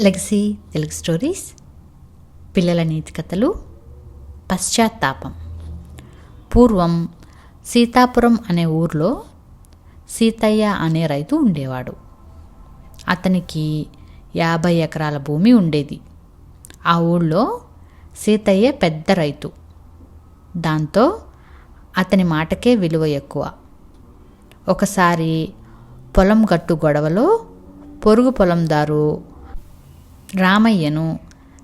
Legacy Telugu stories పిల్లల నీతి కథలు పశ్చాత్తాపం. పూర్వం సీతాపురం అనే ఊర్లో సీతయ్య అనే రైతు ఉండేవాడు. అతనికి యాభై ఎకరాల భూమి ఉండేది. ఆ ఊళ్ళో సీతయ్య పెద్ద రైతు. దాంతో అతని మాటకే విలువ ఎక్కువ. ఒకసారి పొలం గట్టు గొడవలో పొరుగు పొలందారు రామయ్యను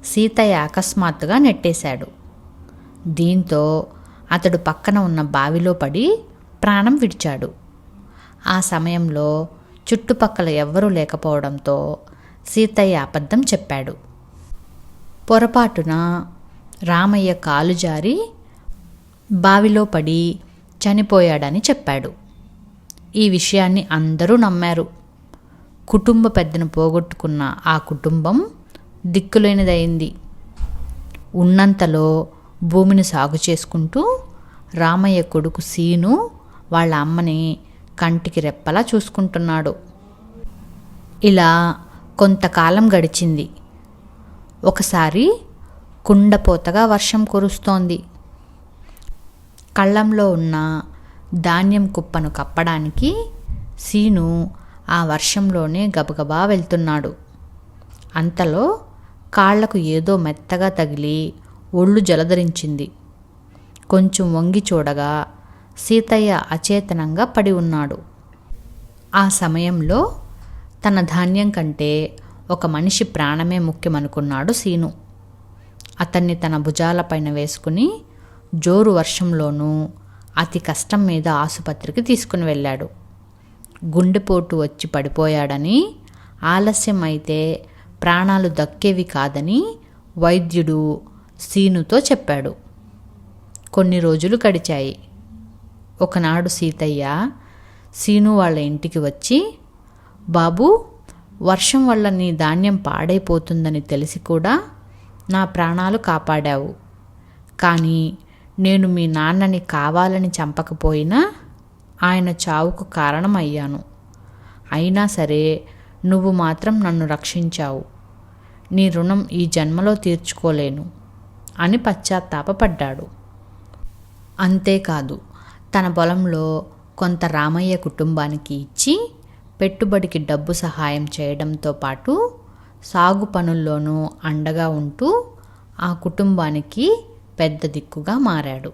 సీతయ్య అకస్మాత్తుగా నెట్టేశాడు. దీంతో అతడు పక్కన ఉన్న బావిలో పడి ప్రాణం విడిచాడు. ఆ సమయంలో చుట్టుపక్కల ఎవ్వరూ లేకపోవడంతో సీతయ్య అబద్ధం చెప్పాడు. పొరపాటున రామయ్య కాలు జారి బావిలో పడి చనిపోయాడని చెప్పాడు. ఈ విషయాన్ని అందరూ నమ్మారు. కుటుంబ పెద్దను పోగొట్టుకున్న ఆ కుటుంబం దిక్కులేనిదయింది ఉన్నంతలో భూమిని సాగు చేసుకుంటూ రామయ్య కొడుకు సీను వాళ్ళ అమ్మని కంటికి రెప్పలా చూసుకుంటున్నాడు. ఇలా కొంతకాలం గడిచింది. ఒకసారి కుండపోతగా వర్షం కురుస్తోంది. కళ్ళంలో ఉన్న ధాన్యం కుప్పను కప్పడానికి సీను ఆ వర్షంలోనే గబగబా వెళ్తున్నాడు. అంతలో కాళ్ళకు ఏదో మెత్తగా తగిలి ఒళ్ళు జలధరించింది. కొంచెం వంగి చూడగా సీతయ్య అచేతనంగా పడి ఉన్నాడు. ఆ సమయంలో తన ధాన్యం కంటే ఒక మనిషి ప్రాణమే ముఖ్యమనుకున్నాడు సీను. అతన్ని తన భుజాలపైన వేసుకుని జోరు వర్షంలోనూ అతి కష్టం మీద ఆసుపత్రికి తీసుకుని వెళ్ళాడు. గుండెపోటు వచ్చి పడిపోయాడని ఆలస్యం అయితే ప్రాణాలు దక్కేవి కాదని వైద్యుడు సీనుతో చెప్పాడు. కొన్ని రోజులు గడిచాయి. ఒకనాడు సీతయ్య సీను వాళ్ళ ఇంటికి వచ్చి బాబు వర్షం వల్ల నీ ధాన్యం పాడైపోతుందని తెలిసి కూడా నా ప్రాణాలు కాపాడావు. కానీ నేను మీ నాన్నని కావాలని చంపకపోయినా ఆయన చావుకు కారణమయ్యాను. అయినా సరే నువ్వు మాత్రం నన్ను రక్షించావు. నీ రుణం ఈ జన్మలో తీర్చుకోలేను అని పశ్చాత్తాపపడ్డాడు. అంతేకాదు తన పొలంలో కొంత రామయ్య కుటుంబానికి ఇచ్చి పెట్టుబడికి డబ్బు సహాయం చేయడంతో పాటు సాగు పనుల్లోనూ అండగా ఉంటూ ఆ కుటుంబానికి పెద్ద దిక్కుగా మారాడు.